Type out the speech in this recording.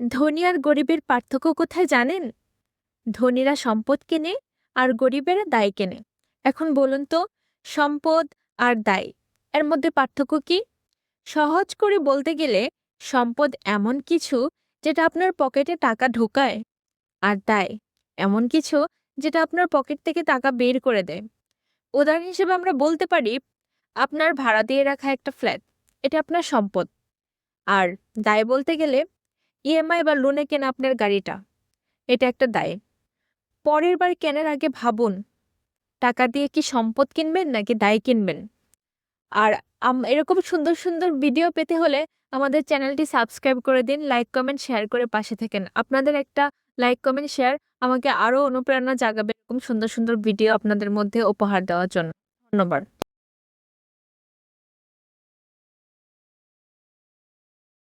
ধনী আর গরিবের পার্থক্য কোথায় জানেন? ধনীরা সম্পদ কেনে আর গরিবেরা দায় কেনে। এখন বলুন তো, সম্পদ আর দায়, এর মধ্যে পার্থক্য কি? সহজ করে বলতে গেলে, সম্পদ এমন কিছু যেটা আপনার পকেটে টাকা ঢোকায়, আর দায় এমন কিছু যেটা আপনার পকেট থেকে টাকা বের করে দেয়। উদাহরণ হিসেবে আমরা বলতে পারি, আপনার ভাড়া দিয়ে রাখা একটা ফ্ল্যাট, এটা আপনার সম্পদ। আর দায় বলতে গেলে ইএমআই বা লোনে কেনা আপনার গাড়িটা, এটা একটা দায়। পরের বার কেনার আগে ভাবুন, টাকা দিয়ে কি সম্পদ কিনবেন নাকি দায় কিনবেন? আর এরকম সুন্দর সুন্দর ভিডিও পেতে হলে আমাদের চ্যানেলটি সাবস্ক্রাইব করে দিন লাইক কমেন্ট শেয়ার করে পাশে থাকেন। আপনাদের একটা লাইক কমেন্ট শেয়ার আমাকে আরও অনুপ্রেরণা জাগাবে এরকম সুন্দর সুন্দর ভিডিও আপনাদের মধ্যে উপহার দেওয়ার জন্য। ধন্যবাদ।